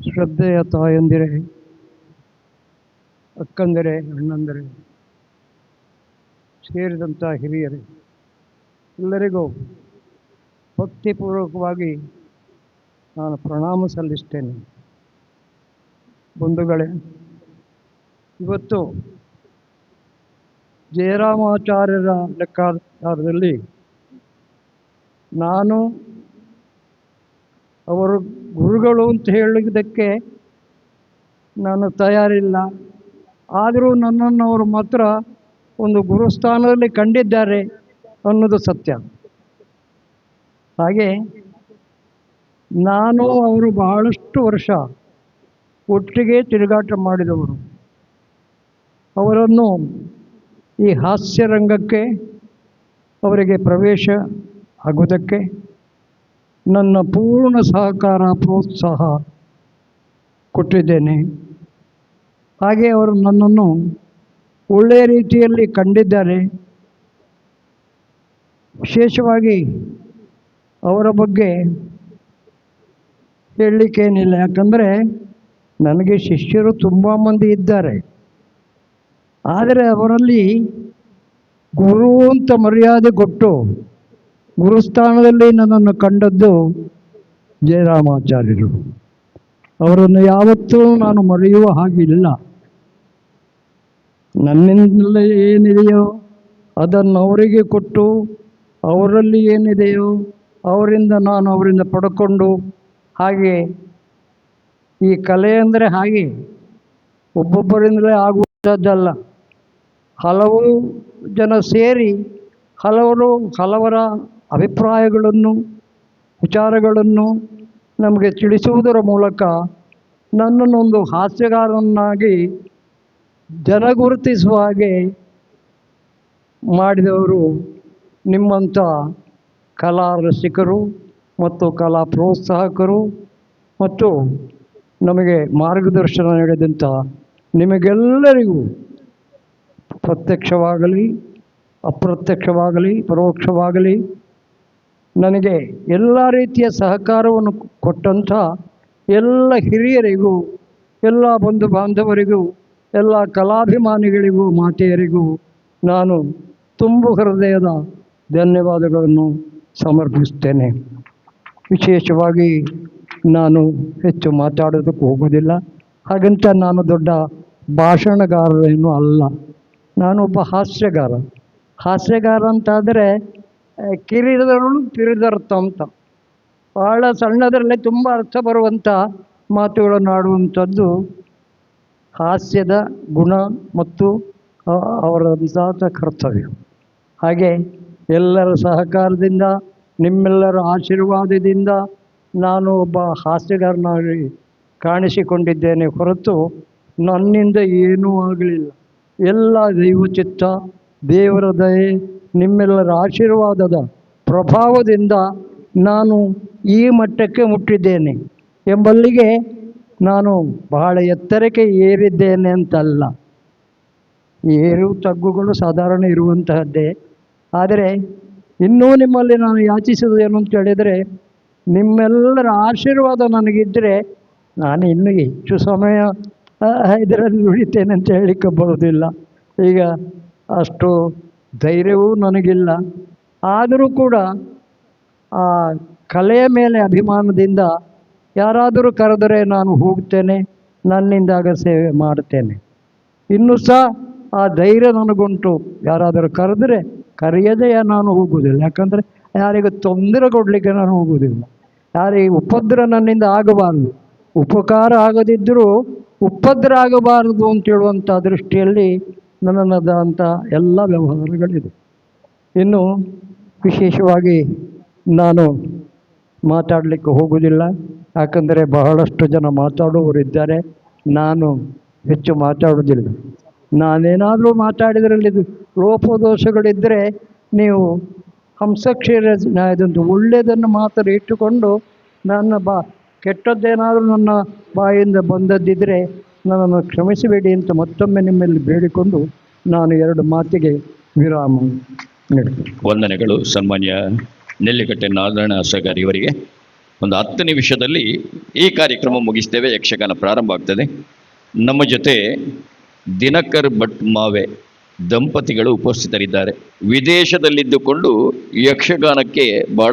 ಶ್ರದ್ಧೆಯ ತಾಯಂದಿರೇ, ಅಕ್ಕಂದಿರೆ, ಅಣ್ಣಂದಿರೆ, ಸೇರಿದಂಥ ಹಿರಿಯರೇ, ಎಲ್ಲರಿಗೂ ಭಕ್ತಿಪೂರ್ವಕವಾಗಿ ನಾನು ಪ್ರಣಾಮ ಸಲ್ಲಿಸ್ತೇನೆ. ಬಂಧುಗಳೇ, ಇವತ್ತು ಜಯರಾಮಾಚಾರ್ಯರ ಲೆಕ್ಕಾಚಾರದಲ್ಲಿ ನಾನು ಅವರು ಗುರುಗಳು ಅಂತ ಹೇಳಿದ್ದಕ್ಕೆ ನಾನು ತಯಾರಿಲ್ಲ. ಆದರೂ ನನ್ನನ್ನು ಅವರು ಮಾತ್ರ ಒಂದು ಗುರುಸ್ಥಾನದಲ್ಲಿ ಕಂಡಿದ್ದಾರೆ ಅನ್ನೋದು ಸತ್ಯ. ಹಾಗೆ ನಾನು ಅವರು ಬಹಳಷ್ಟು ವರ್ಷ ಒಟ್ಟಿಗೆ ತಿರುಗಾಟ ಮಾಡಿದವರು. ಅವರನ್ನು ಈ ಹಾಸ್ಯ ರಂಗಕ್ಕೆ ಅವರಿಗೆ ಪ್ರವೇಶ ಆಗುವುದಕ್ಕೆ ನನ್ನ ಪೂರ್ಣ ಸಹಕಾರ, ಪ್ರೋತ್ಸಾಹ ಕೊಟ್ಟಿದ್ದೇನೆ. ಹಾಗೆ ಅವರು ನನ್ನನ್ನು ಒಳ್ಳೆಯ ರೀತಿಯಲ್ಲಿ ಕಂಡಿದ್ದಾರೆ. ವಿಶೇಷವಾಗಿ ಅವರ ಬಗ್ಗೆ ಹೇಳಲಿಕ್ಕೇನಿಲ್ಲ. ಯಾಕಂದರೆ ನನಗೆ ಶಿಷ್ಯರು ತುಂಬ ಮಂದಿ ಇದ್ದಾರೆ. ಆದರೆ ಅವರಲ್ಲಿ ಗುರು ಅಂತ ಮರ್ಯಾದೆ ಕೊಟ್ಟು ಗುರುಸ್ಥಾನದಲ್ಲಿ ನನ್ನನ್ನು ಕಂಡದ್ದು ಜಯರಾಮಾಚಾರ್ಯರು. ಅವರನ್ನು ಯಾವತ್ತೂ ನಾನು ಮರೆಯುವ ಹಾಗಿಲ್ಲ ನನ್ನಿಂದಲೇ ಏನಿದೆಯೋ ಅದನ್ನು ಅವರಿಗೆ ಕೊಟ್ಟು ಅವರಲ್ಲಿ ಏನಿದೆಯೋ ಅವರಿಂದ ನಾನು ಅವರಿಂದ ಪಡ್ಕೊಂಡು ಹಾಗೆ ಈ ಕಲೆ ಅಂದರೆ ಹಾಗೆ ಒಬ್ಬೊಬ್ಬರಿಂದಲೇ ಆಗುವಂಥದ್ದಲ್ಲ. ಹಲವು ಜನ ಸೇರಿ ಹಲವರು ಹಲವರ ಅಭಿಪ್ರಾಯಗಳನ್ನು, ವಿಚಾರಗಳನ್ನು ನಮಗೆ ತಿಳಿಸುವುದರ ಮೂಲಕ ನನ್ನನ್ನೊಂದು ಹಾಸ್ಯಗಾರನನ್ನಾಗಿ ಜನ ಗುರುತಿಸುವ ಹಾಗೆ ಮಾಡಿದವರು ನಿಮ್ಮಂಥ ಕಲಾ ರಸಿಕರು ಮತ್ತು ಕಲಾ ಪ್ರೋತ್ಸಾಹಕರು ಮತ್ತು ನಮಗೆ ಮಾರ್ಗದರ್ಶನ ನೀಡಿದಂಥ ನಿಮಗೆಲ್ಲರಿಗೂ ಪ್ರತ್ಯಕ್ಷವಾಗಲಿ, ಅಪ್ರತ್ಯಕ್ಷವಾಗಲಿ, ಪರೋಕ್ಷವಾಗಲಿ ನನಗೆ ಎಲ್ಲ ರೀತಿಯ ಸಹಕಾರವನ್ನು ಕೊಟ್ಟಂಥ ಎಲ್ಲ ಹಿರಿಯರಿಗೂ, ಎಲ್ಲ ಬಂಧು ಬಾಂಧವರಿಗೂ, ಎಲ್ಲ ಕಲಾಭಿಮಾನಿಗಳಿಗೂ, ಮಾತೆಯರಿಗೂ ನಾನು ತುಂಬು ಹೃದಯದ ಧನ್ಯವಾದಗಳನ್ನು ಸಮರ್ಪಿಸ್ತೇನೆ ವಿಶೇಷವಾಗಿ ನಾನು ಹೆಚ್ಚು ಮಾತಾಡೋದಕ್ಕೆ ಹೋಗೋದಿಲ್ಲ. ಹಾಗಂತ ನಾನು ದೊಡ್ಡ ಭಾಷಣಗಾರರೇನು ಅಲ್ಲ. ನಾನೊಬ್ಬ ಹಾಸ್ಯಗಾರ. ಹಾಸ್ಯಗಾರ ಅಂತಾದರೆ ಕಿರಿದರಳು ಕಿರಿದರ್ಥ ಅಂತ. ಭಾಳ ಸಣ್ಣದರಲ್ಲೇ ತುಂಬ ಅರ್ಥ ಬರುವಂಥ ಮಾತುಗಳನ್ನು ಆಡುವಂಥದ್ದು ಹಾಸ್ಯದ ಗುಣ ಮತ್ತು ಅವರ ಅವರದ್ದಾದ ಕರ್ತವ್ಯ. ಹಾಗೆ ಎಲ್ಲರ ಸಹಕಾರದಿಂದ, ನಿಮ್ಮೆಲ್ಲರ ಆಶೀರ್ವಾದದಿಂದ ನಾನು ಒಬ್ಬ ಹಾಸ್ಯಗಾರನಾಗಿ ಕಾಣಿಸಿಕೊಂಡಿದ್ದೇನೆ ಹೊರತು ನನ್ನಿಂದ ಏನೂ ಆಗಲಿಲ್ಲ. ಎಲ್ಲ ದೈವಚಿತ್ತ, ದೇವರ ದಯೆ ನಿಮ್ಮೆಲ್ಲರ ಆಶೀರ್ವಾದದ ಪ್ರಭಾವದಿಂದ ನಾನು ಈ ಮಟ್ಟಕ್ಕೆ ಮುಟ್ಟಿದ್ದೇನೆ ಎಂಬಲ್ಲಿಗೆ ನಾನು ಬಹಳ ಎತ್ತರಕ್ಕೆ ಏರಿದ್ದೇನೆ ಅಂತಲ್ಲ. ಏರು ತಗ್ಗುಗಳು ಸಾಧಾರಣ ಇರುವಂತಹದ್ದೇ. ಆದರೆ ಇನ್ನೂ ನಿಮ್ಮಲ್ಲಿ ನಾನು ಯಾಚಿಸುವುದು ಏನು ಅಂತ ಹೇಳಿದರೆ ನಿಮ್ಮೆಲ್ಲರ ಆಶೀರ್ವಾದ ನನಗಿದ್ದರೆ ನಾನು ಇನ್ನೂ ಹೆಚ್ಚು ಸಮಯ ಇದರಲ್ಲಿ ಉಳಿತೇನೆ ಅಂತ ಹೇಳಿಕ್ಕೆ ಬರೋದಿಲ್ಲ ಈಗ ಅಷ್ಟು ಧೈರ್ಯವೂ ನನಗಿಲ್ಲ. ಆದರೂ ಕೂಡ ಆ ಕಲೆಯ ಮೇಲೆ ಅಭಿಮಾನದಿಂದ ಯಾರಾದರೂ ಕರೆದರೆ ನಾನು ಹೋಗ್ತೇನೆ ನನ್ನಿಂದಾಗ ಸೇವೆ ಮಾಡ್ತೇನೆ. ಇನ್ನು ಸಹ ಆ ಧೈರ್ಯ ನನಗುಂಟು. ಯಾರಾದರೂ ಕರೆದರೆ ಕರೆಯದೇ ನಾನು ಹೋಗುವುದಿಲ್ಲ. ಯಾಕಂದರೆ ಯಾರಿಗೂ ತೊಂದರೆ ಕೊಡಲಿಕ್ಕೆ ನಾನು ಹೋಗುವುದಿಲ್ಲ. ಯಾರಿಗೆ ಉಪದ್ರ ನನ್ನಿಂದ ಆಗಬಾರದು. ಉಪಕಾರ ಆಗದಿದ್ದರೂ ಉಪದ್ರ ಆಗಬಾರದು ಅಂತ ಹೇಳುವಂಥ ದೃಷ್ಟಿಯಲ್ಲಿ ನನ್ನದಾದಂಥ ಎಲ್ಲ ವ್ಯವಹಾರಗಳಿದೆ. ಇನ್ನು ವಿಶೇಷವಾಗಿ ನಾನು ಮಾತಾಡಲಿಕ್ಕೆ ಹೋಗುವುದಿಲ್ಲ. ಯಾಕಂದರೆ ಬಹಳಷ್ಟು ಜನ ಮಾತಾಡುವವರಿದ್ದಾರೆ. ನಾನು ಹೆಚ್ಚು ಮಾತಾಡುವುದಿಲ್ಲ. ನಾನೇನಾದರೂ ಮಾತಾಡಿದ್ರಲ್ಲಿ ಲೋಪದೋಷಗಳಿದ್ದರೆ ನೀವು ಹಂಸಕ್ಷೀರ ಇದೊಂದು ಒಳ್ಳೆಯದನ್ನು ಮಾತ್ರ ಇಟ್ಟುಕೊಂಡು ನನ್ನ ಬಾ, ಕೆಟ್ಟದ್ದೇನಾದರೂ ನನ್ನ ಬಾಯಿಂದ ಬಂದದ್ದಿದ್ದರೆ ನನ್ನನ್ನು ಕ್ಷಮಿಸಬೇಡಿ ಅಂತ ಮತ್ತೊಮ್ಮೆ ನಿಮ್ಮಲ್ಲಿ ಬೇಡಿಕೊಂಡು ನಾನು ಎರಡು ಮಾತಿಗೆ ವಿರಾಮ ವಂದನೆಗಳು, ಸನ್ಮಾನ್ಯ ನೆಲ್ಲಿಕಟ್ಟೆ ನಾರಾಯಣ ಸಗರ್ ಇವರಿಗೆ ಒಂದು ಹತ್ತು ನಿಮಿಷದಲ್ಲಿ ಈ ಕಾರ್ಯಕ್ರಮ ಮುಗಿಸ್ತೇವೆ, ಯಕ್ಷಗಾನ ಪ್ರಾರಂಭ ಆಗ್ತದೆ. ನಮ್ಮ ಜೊತೆ ದಿನಕರ್ ಭಟ್ ಮಾವೆ ದಂಪತಿಗಳು ಉಪಸ್ಥಿತರಿದ್ದಾರೆ. ವಿದೇಶದಲ್ಲಿದ್ದುಕೊಂಡು ಯಕ್ಷಗಾನಕ್ಕೆ ಬಹಳ